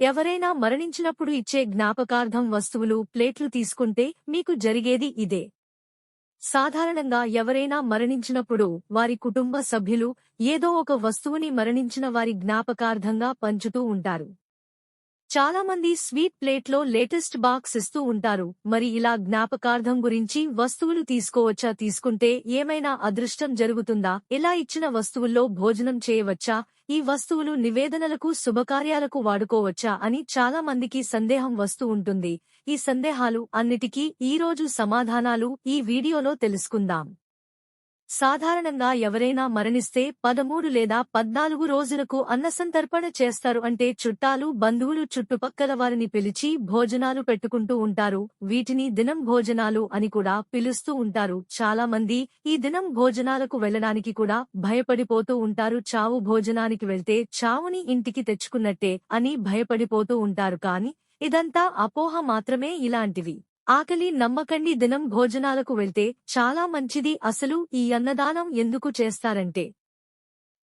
ఎవరైనా మరణించినప్పుడు ఇచ్చే జ్ఞాపకార్థం వస్తువులు ప్లేట్లు తీసుకుంటే మీకు జరిగేది ఇదే. సాధారణంగా ఎవరైనా మరణించినప్పుడు వారి కుటుంబ సభ్యులు ఏదో ఒక వస్తువుని మరణించిన వారి జ్ఞాపకార్థంగా పంచుతూ ఉంటారు. చాలామంది స్వీట్ ప్లేట్లో లేటెస్ట్ బాక్స్ ఇస్తూ ఉంటారు. మరి ఇలా జ్ఞాపకార్థం గురించి వస్తువులు తీసుకోవచ్చా? తీసుకుంటే ఏమైనా అదృష్టం జరుగుతుందా? ఇలా ఇచ్చిన వస్తువుల్లో భోజనం చేయవచ్చా? ఈ వస్తువులు నివేదనలకు శుభకార్యాలకు వాడుకోవచ్చా? అని చాలా మందికి సందేహం వస్తూ ఉంటుంది. ఈ సందేహాలు అన్నిటికీ ఈరోజు సమాధానాలు ఈ వీడియోలో తెలుసుకుందాం. సాధారణంగా ఎవరైనా మరణిస్తే పదమూడు లేదా పద్నాలుగు రోజులకు అన్నసంతర్పణ చేస్తారు అంటే చుట్టాలు బంధువులు చుట్టుపక్కల వారిని పిలిచి భోజనాలు పెట్టుకుంటూ ఉంటారు. వీటిని దినం భోజనాలు అని కూడా పిలుస్తూ ఉంటారు. చాలా మంది ఈ దినం భోజనాలకు వెళ్ళడానికి కూడా భయపడిపోతూ ఉంటారు. చావు భోజనానికి వెళ్తే చావుని ఇంటికి తెచ్చుకున్నట్టే అని భయపడిపోతూ ఉంటారు. కాని ఇదంతా అపోహ మాత్రమే ఇలాంటివి. ఆకలి నమ్మకండి దినం భోజనాలకు వెళ్తే చాలా మంచిది. అసలు ఈ అన్నదానం ఎందుకు చేస్తారంటే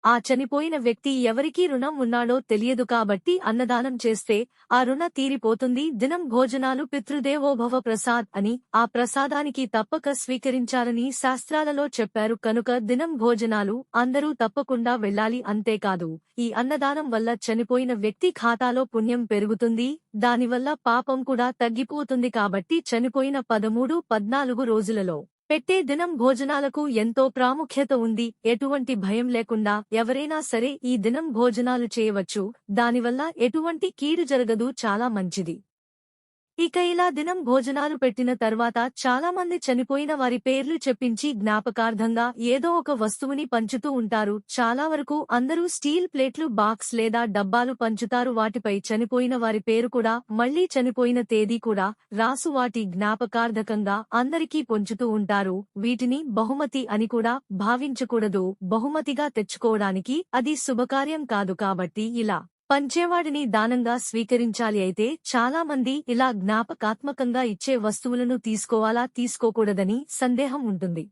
ఆ చనిపోయిన వ్యక్తి ఎవరికీ రుణం ఉన్నాడో తెలియదు కాబట్టి అన్నదానం చేస్తే ఆ రుణ తీరిపోతుంది. దినం భోజనాలు పితృదేవోభవ ప్రసాద్ అని ఆ ప్రసాదానికి తప్పక స్వీకరించాలని శాస్త్రాలలో చెప్పారు. కనుక దినం భోజనాలు అందరూ తప్పకుండా వెళ్ళాలి. అంతేకాదు ఈ అన్నదానం వల్ల చనిపోయిన వ్యక్తి ఖాతాలో పుణ్యం పెరుగుతుంది. దానివల్ల పాపం కూడా తగ్గిపోతుంది కాబట్టి చనిపోయిన పదమూడు పద్నాలుగు రోజులలో పెట్టే దినం భోజనాలకు ఎంతో ప్రాముఖ్యత ఉంది. ఎటువంటి భయం లేకుండా ఎవరైనా సరే ఈ దినం భోజనాలు చేయవచ్చు. దానివల్ల ఎటువంటి కీడు జరగదు. చాలా మంచిది. ఇక ఇలా దినం భోజనాలు పెట్టిన తర్వాత చాలా మంది చనిపోయిన వారి పేర్లు చెప్పించి జ్ఞాపకార్థంగా ఏదో ఒక వస్తువుని పంచుతూ ఉంటారు. చాలా వరకు అందరూ స్టీల్ ప్లేట్లు బాక్స్ లేదా డబ్బాలు పంచుతారు. వాటిపై చనిపోయిన వారి పేరు కూడా మళ్ళీ చనిపోయిన తేదీ కూడా రాసు వాటి జ్ఞాపకార్థకంగా అందరికీ పొంచుతూ ఉంటారు. వీటిని బహుమతి అని కూడా భావించకూడదు. బహుమతిగా తెచ్చుకోవడానికి అది శుభకార్యం కాదు కాబట్టి ఇలా. పంచేవాడిని దానంగా స్వీకరించాలి అయితే చాలా మంది ఇలా జ్ఞాపకాత్మకంగా ఇచ్చే వస్తువులను తీసుకోవాలా తీసుకోకూడదని సందేహం ఉంటుంది.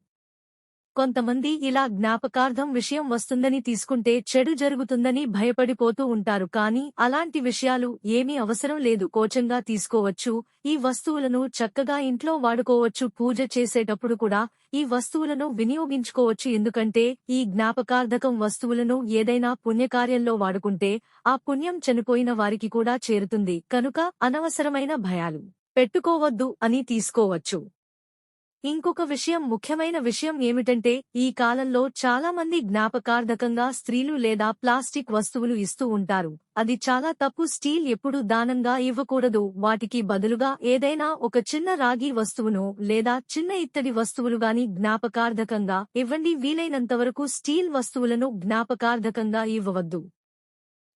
కొంతమంది ఇలా జ్ఞాపకార్థం విషయం వస్తుందని తీసుకుంటే చెడు జరుగుతుందని భయపడిపోతూ ఉంటారు. కానీ అలాంటి విషయాలు ఏమీ అవసరం లేదు. కోచంగా తీసుకోవచ్చు. ఈ వస్తువులను చక్కగా ఇంట్లో వాడుకోవచ్చు. పూజ చేసేటప్పుడు కూడా ఈ వస్తువులను వినియోగించుకోవచ్చు. ఎందుకంటే ఈ జ్ఞాపకార్థకం వస్తువులను ఏదైనా పుణ్యకార్యంలో వాడుకుంటే ఆ పుణ్యం చనిపోయిన వారికి కూడా చేరుతుంది. కనుక అనవసరమైన భయాలు పెట్టుకోవద్దు అని తీసుకోవచ్చు. ఇంకొక విషయం ముఖ్యమైన విషయం ఏమిటంటే ఈ కాలంలో చాలా మంది జ్ఞాపకార్థకంగా స్త్రీలు లేదా ప్లాస్టిక్ వస్తువులు ఇస్తూ ఉంటారు. అది చాలా తప్పు. స్టీల్ ఎప్పుడు దానంగా ఇవ్వకూడదు. వాటికి బదులుగా ఏదైనా ఒక చిన్న రాగి వస్తువును లేదా చిన్న ఇత్తడి వస్తువులు గాని జ్ఞాపకార్థకంగా ఇవ్వండి. వీలైనంతవరకు స్టీల్ వస్తువులను జ్ఞాపకార్థకంగా ఇవ్వవద్దు.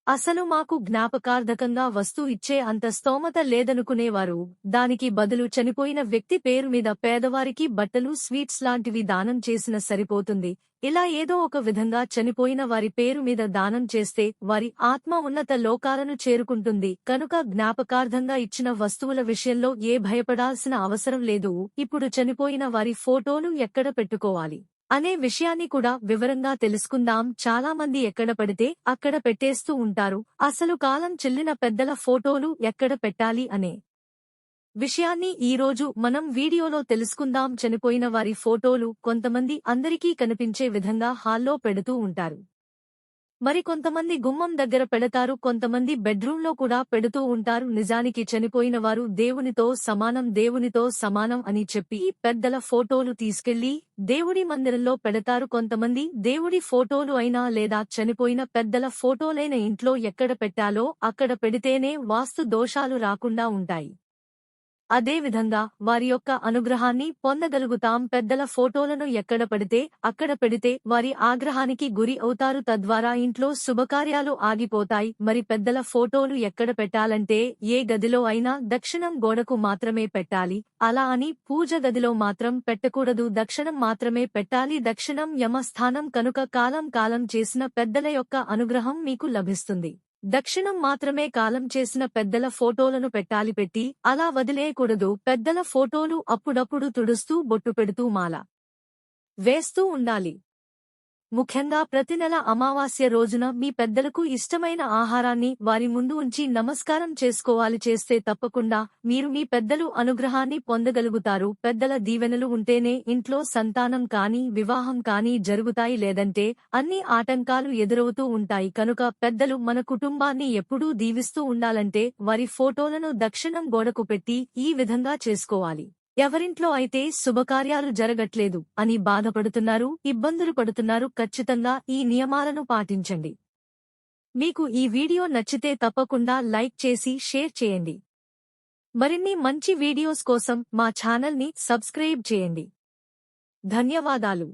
అసలు మాకు జ్ఞాపకార్థకంగా వస్తూ ఇచ్చే అంత స్తోమత లేదనుకునేవారు. దానికి బదులు చనిపోయిన వ్యక్తి పేరు మీద పేదవారికి బట్టలు స్వీట్స్ లాంటివి దానం చేసిన సరిపోతుంది. ఇలా ఏదో ఒక విధంగా చనిపోయిన వారి పేరు మీద దానం చేస్తే వారి ఆత్మ ఉన్నత లోకాలను చేరుకుంటుంది. కనుక జ్ఞాపకార్థంగా ఇచ్చిన వస్తువుల విషయంలో ఏ భయపడాల్సిన అవసరం లేదు. ఇప్పుడు చనిపోయిన వారి ఫోటోను ఎక్కడ పెట్టుకోవాలి? అనే విషయాన్ని కూడా వివరంగా తెలుసుకుందాం. చాలా మంది ఎక్కడ పడితే అక్కడ పెట్టేస్తూ ఉంటారు. అసలు కాలం చెల్లిన పెద్దల ఫోటోలు ఎక్కడ పెట్టాలి అనే విషయాన్ని ఈరోజు మనం వీడియోలో తెలుసుకుందాం. చనిపోయిన వారి ఫోటోలు కొంతమంది అందరికీ కనిపించే విధంగా హాల్లో పెడుతూ ఉంటారు. మరి కొంతమంది గుమ్మం దగ్గర పెడతారు కొంతమంది బెడ్రూంలో కూడా పెడుతూ ఉంటారు. నిజానికి చనిపోయిన వారు దేవునితో సమానం దేవునితో సమానం అని చెప్పి పెద్దల ఫోటోలు తీసుకెళ్ళి దేవుడి మందిరంలో పెడతారు. కొంతమంది దేవుడి ఫోటోలు అయినా లేదా చనిపోయిన పెద్దల ఫోటోలైన ఇంట్లో ఎక్కడ పెట్టాలో అక్కడ పెడితేనే వాస్తు దోషాలు రాకుండా ఉంటాయి. అదేవిధంగా వారి యొక్క అనుగ్రహాన్ని పొందగలుగుతాం. పెద్దల ఫోటోలను ఎక్కడ పడితే అక్కడ పెడితే వారి ఆగ్రహానికి గురి అవుతారు. తద్వారా ఇంట్లో శుభకార్యాలు ఆగిపోతాయి. మరి పెద్దల ఫోటోలు ఎక్కడ పెట్టాలంటే ఏ గదిలో అయినా దక్షిణం గోడకు మాత్రమే పెట్టాలి. అలా అని పూజ గదిలో మాత్రం పెట్టకూడదు. దక్షిణం మాత్రమే పెట్టాలి. దక్షిణం యమస్థానం కనుక కాలం కాలం చేసిన పెద్దల యొక్క అనుగ్రహం మీకు లభిస్తుంది. దక్షిణం మాత్రమే కాలం చేసిన పెద్దల ఫోటోలను పెట్టాలి పెట్టి అలా వదిలేయకూడదు. పెద్దల ఫోటోలు అప్పుడప్పుడు తుడుస్తూ బొట్టు పెడుతూ మాల వేస్తూ ఉండాలి. ముఖ్యంగా ప్రతి నెల అమావాస్య రోజున మీ పెద్దలకు ఇష్టమైన ఆహారాన్ని వారి ముందు ఉంచి నమస్కారం చేసుకోవాలి చేస్తే తప్పకుండా మీరు మీ పెద్దలు అనుగ్రహాన్ని పొందగలుగుతారు. పెద్దల దీవెనలు ఉంటేనే ఇంట్లో సంతానం కానీ వివాహం కానీ జరుగుతాయి లేదంటే అన్ని ఆటంకాలు ఎదురవుతూ ఉంటాయి. కనుక పెద్దలు మన కుటుంబాన్ని ఎప్పుడూ దీవిస్తూ ఉండాలంటే వారి ఫోటోలను దక్షిణం గోడకు పెట్టి ఈ విధంగా చేసుకోవాలి. ఎవరింట్లో అయితే శుభకార్యాలు జరగట్లేదు అని బాధపడుతున్నారు ఇబ్బందులు పడుతున్నారు ఖచ్చితంగా ఈ నియమాలను పాటించండి. మీకు ఈ వీడియో నచ్చితే తప్పకుండా లైక్ చేసి షేర్ చేయండి. మరిన్ని మంచి వీడియోస్ కోసం మా ఛానల్ని సబ్స్క్రైబ్ చేయండి. ధన్యవాదాలు.